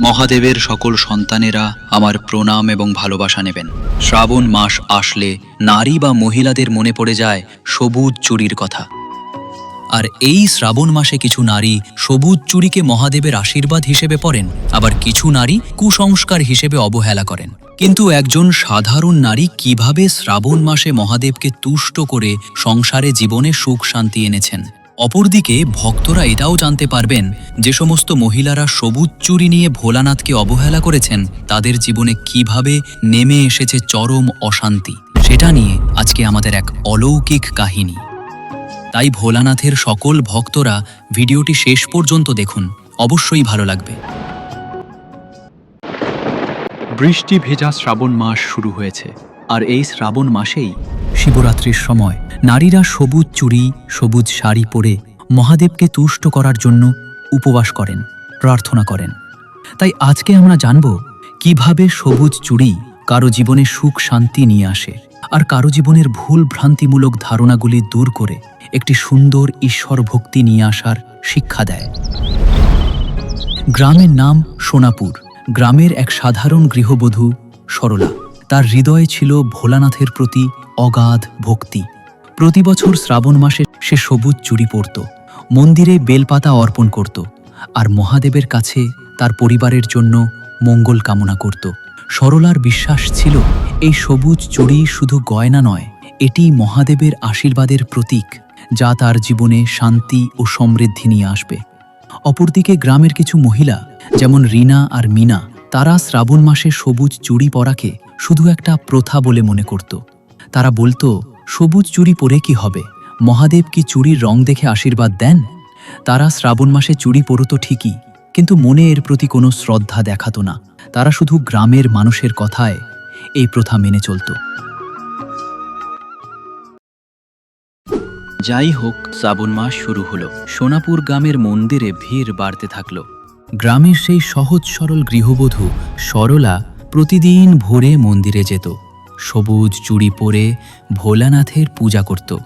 মহাদেবের সকল সন্তানেরা আমার প্রণাম এবং ভালোবাসা নেবেন। শ্রাবণ মাস আসলে নারী বা মহিলাদের মনে পড়ে যায় সবুজ চুরির কথা। আর এই শ্রাবণ মাসে কিছু নারী সবুজ চুরিকে মহাদেবের আশীর্বাদ হিসেবে পড়েন, আবার কিছু নারী কুসংস্কার হিসেবে অবহেলা করেন। কিন্তু একজন সাধারণ নারী কীভাবে শ্রাবণ মাসে মহাদেবকে তুষ্ট করে সংসারে জীবনে সুখ শান্তি এনেছেন? অপরদিকে ভক্তরা এটাও জানতে পারবেন, যে সমস্ত মহিলারা সবুজ চুরি নিয়ে ভোলানাথকে অবহেলা করেছেন, তাদের জীবনে কীভাবে নেমে এসেছে চরম অশান্তি। সেটা নিয়ে আজকে আমাদের এক অলৌকিক কাহিনী। তাই ভোলানাথের সকল ভক্তরা ভিডিওটি শেষ পর্যন্ত দেখুন, অবশ্যই ভালো লাগবে। বৃষ্টি ভেজা শ্রাবণ মাস শুরু হয়েছে, আর এই শ্রাবণ মাসেই শিবরাত্রির সময় নারীরা সবুজ চুড়ি, সবুজ শাড়ি পরে মহাদেবকে তুষ্ট করার জন্য উপবাস করেন, প্রার্থনা করেন। তাই আজকে আমরা জানব কীভাবে সবুজ চুড়ি কারও জীবনে সুখ শান্তি নিয়ে আসে আর কারও জীবনের ভুল ভ্রান্তিমূলক ধারণাগুলি দূর করে একটি সুন্দর ঈশ্বর ভক্তি নিয়ে আসার শিক্ষা দেয়। গ্রামের নাম সোনাপুর, গ্রামের এক সাধারণ গৃহবধূ সরলা। তার হৃদয়ে ছিল ভোলানাথের প্রতি অগাধ ভক্তি। প্রতি বছর শ্রাবণ মাসে সে সবুজ চুরি পরত, মন্দিরে বেলপাতা অর্পণ করত আর মহাদেবের কাছে তার পরিবারের জন্য মঙ্গল কামনা করত। সরলার বিশ্বাস ছিল, এই সবুজ চুরি শুধু গয়না নয়, এটি মহাদেবের আশীর্বাদের প্রতীক, যা তার জীবনে শান্তি ও সমৃদ্ধি নিয়ে আসবে। অপরদিকে গ্রামের কিছু মহিলা, যেমন রিনা আর মিনা, তারা শ্রাবণ মাসে সবুজ চুড়ি পরাকে শুধু একটা প্রথা বলে মনে করত। তারা বলতো, সবুজ চুড়ি পরে কি হবে? মহাদেব কি চুড়ির রং দেখে আশীর্বাদ দেন? তারা শ্রাবণ মাসে চুড়ি পরতো ঠিকই, কিন্তু মনে এর প্রতি কোনো শ্রদ্ধা দেখাত না। তারা শুধু গ্রামের মানুষের কথায় এই প্রথা মেনে চলত। যাই হোক, শ্রাবণ মাস শুরু হলো। সোনাপুর গ্রামের মন্দিরে ভিড় বাড়তে থাকল। গ্রামের সেই সহজ সরল গৃহবধূ সরলা প্রতিদিন ভোরে মন্দিরে যেত। সবুজ চুড়ি পরে ভোলানাথের পূজা করত।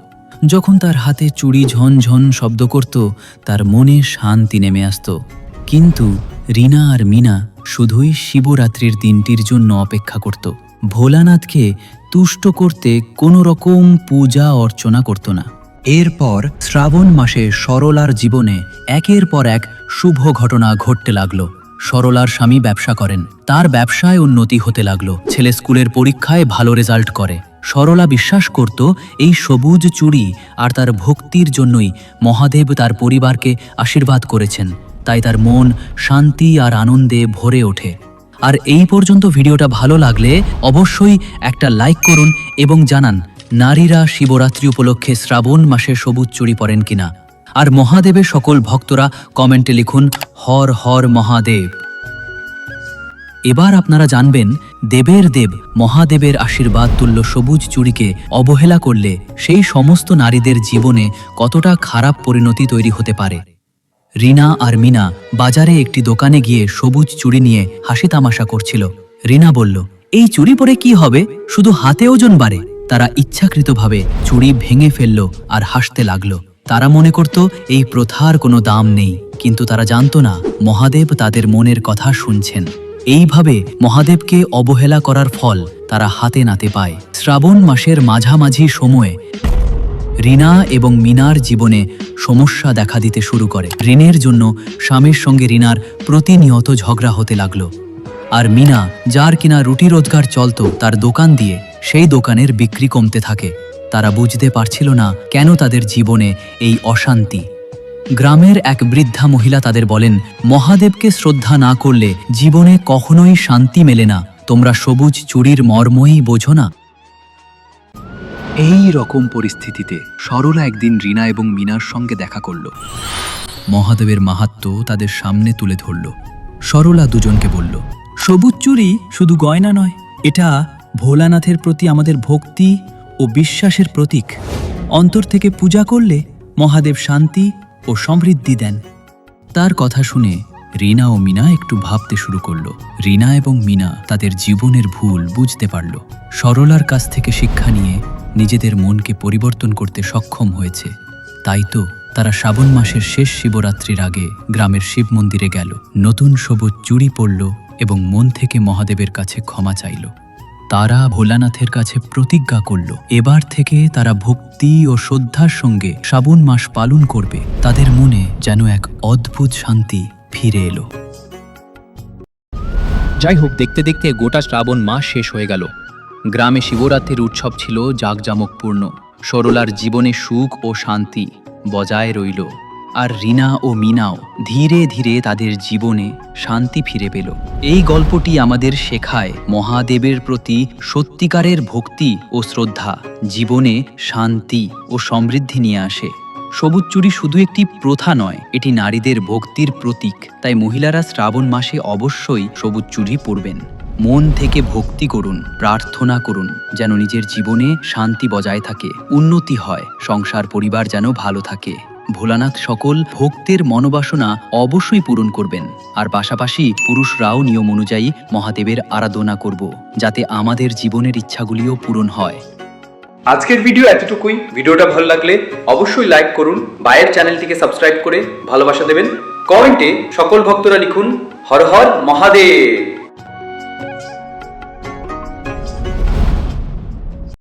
যখন তার হাতে চুড়ি ঝনঝন শব্দ করত, তার মনে শান্তি নেমে আসত। কিন্তু রিনা আর মিনা শুধুই শিবরাত্রির দিনটির জন্য অপেক্ষা করত। ভোলানাথকে তুষ্ট করতে কোনো রকম পূজা অর্চনা করত না। এরপর শ্রাবণ মাসে সরলার জীবনে একের পর এক শুভ ঘটনা ঘটতে লাগল। সরলার স্বামী ব্যবসা করেন। তার ব্যবসায় উন্নতি হতে লাগল। ছেলে স্কুলের পরীক্ষায় ভালো রেজাল্ট করে। সরলা বিশ্বাস করত, এই সবুজ চুড়ি আর তার ভক্তির জন্যই মহাদেব তার পরিবারকে আশীর্বাদ করেছেন। তাই তার মন শান্তি আর আনন্দে ভরে ওঠে। আর এই পর্যন্ত ভিডিওটা ভালো লাগলে অবশ্যই একটা লাইক করুন এবং জানান, নারীরা শিবরাত্রি উপলক্ষে শ্রাবণ মাসে সবুজ চুড়ি পরেন কিনা। আর মহাদেবের সকল ভক্তরা কমেন্টে লিখুন, হর হর মহাদেব। এবার আপনারা জানবেন, দেবের দেব মহাদেবের আশীর্বাদ তুল্য সবুজ চুড়িকে অবহেলা করলে সেই সমস্ত নারীদের জীবনে কতটা খারাপ পরিণতি তৈরি হতে পারে। রিনা আর মিনা বাজারে একটি দোকানে গিয়ে সবুজ চুড়ি নিয়ে হাসি তামাশা করছিল। রিনা বলল, এই চুড়ি পরে কি হবে? শুধু হাতে ওজন বাড়ে। তারা ইচ্ছাকৃতভাবে চুড়ি ভেঙে ফেলল আর হাসতে লাগল। তারা মনে করত, এই প্রথার কোনো দাম নেই। কিন্তু তারা জানতো না, মহাদেব তাদের মনের কথা শুনছেন। এইভাবে মহাদেবকে অবহেলা করার ফল তারা হাতে নাতে পায়। শ্রাবণ মাসের মাঝামাঝি সময়ে রিনা এবং মিনার জীবনে সমস্যা দেখা দিতে শুরু করে। ঋণের জন্য স্বামীর সঙ্গে রিনার প্রতিনিয়ত ঝগড়া হতে লাগল। আর মিনা, যার কিনা রুটি রোজগার চলত, তার দোকান দিয়ে সেই দোকানের বিক্রি কমতে থাকে। তারা বুঝতে পারছিল না কেন তাদের জীবনে এই অশান্তি। গ্রামের এক বৃদ্ধা মহিলা তাদের বলেন মহাদেবকে শ্রদ্ধা না করলে জীবনে কখনোই শান্তি মেলে না। তোমরা সবুজ চুরির মর্মই বোঝো না। এই রকম পরিস্থিতিতে সরলা একদিন রিনা এবং মিনার সঙ্গে দেখা করল। মহাদেবের মাহাত্ম তাদের সামনে তুলে ধরল। সরলা দুজনকে বলল সবুজ চুরি শুধু গয়না নয় এটা ভোলানাথের প্রতি আমাদের ভক্তি ও বিশ্বাসের প্রতীক। অন্তর থেকে পূজা করলে মহাদেব শান্তি ও সমৃদ্ধি দেন। তার কথা শুনে রিনা ও মিনা একটু ভাবতে শুরু করল। রিনা এবং মিনা তাদের জীবনের ভুল বুঝতে পারল। সরলার কাছ থেকে শিক্ষা নিয়ে নিজেদের মনকে পরিবর্তন করতে সক্ষম হয়েছে। তাই তো তারা শ্রাবণ মাসের শেষ শিবরাত্রির আগে গ্রামের শিব মন্দিরে গেল। নতুন সবুজ চুড়ি পরল এবং মন থেকে মহাদেবের কাছে ক্ষমা চাইল। তারা ভোলানাথের কাছে প্রতিজ্ঞা করল। এবার থেকে তারা ভক্তি ও শ্রদ্ধার সঙ্গে শ্রাবণ মাস পালন করবে। তাদের মনে যেন এক অদ্ভুত শান্তি ফিরে এলো। যাই হোক, দেখতে দেখতে গোটা শ্রাবণ মাস শেষ হয়ে গেল। গ্রামে শিবরাত্রির উৎসব ছিল জাঁকজামকপূর্ণ। সরলার জীবনে সুখ ও শান্তি বজায় রইল। আর রিনা ও মিনাও ধীরে ধীরে তাদের জীবনে শান্তি ফিরে পেল। এই গল্পটি আমাদের শেখায় মহাদেবের প্রতি সত্যিকারের ভক্তি ও শ্রদ্ধা। জীবনে শান্তি ও সমৃদ্ধি নিয়ে আসে। সবুজ চুরি শুধু একটি প্রথা নয়, এটি নারীদের ভক্তির প্রতীক। তাই মহিলারা শ্রাবণ মাসে অবশ্যই সবুজ চুরি পরবেন। মন থেকে ভক্তি করুন, প্রার্থনা করুন, যেন নিজের জীবনে শান্তি বজায় থাকে, উন্নতি হয়, সংসার পরিবার যেন ভালো থাকে। ভোলানাথ সকল ভক্তের মনোবাসনা অবশ্যই পূরণ করবেন। আর পাশাপাশি পুরুষরাও নিয়ম অনুযায়ী মহাদেবের আরাধনা করব, যাতে আমাদের জীবনের ইচ্ছাগুলিও পূরণ হয়। আজকের ভিডিও এতটুকুই। ভিডিওটা ভালো লাগলে অবশ্যই লাইক করুন বায়ের চ্যানেলটিকে সাবস্ক্রাইব করে ভালোবাসা দেবেন। কমেন্টে সকল ভক্তরা লিখুন, হর হর মহাদেব।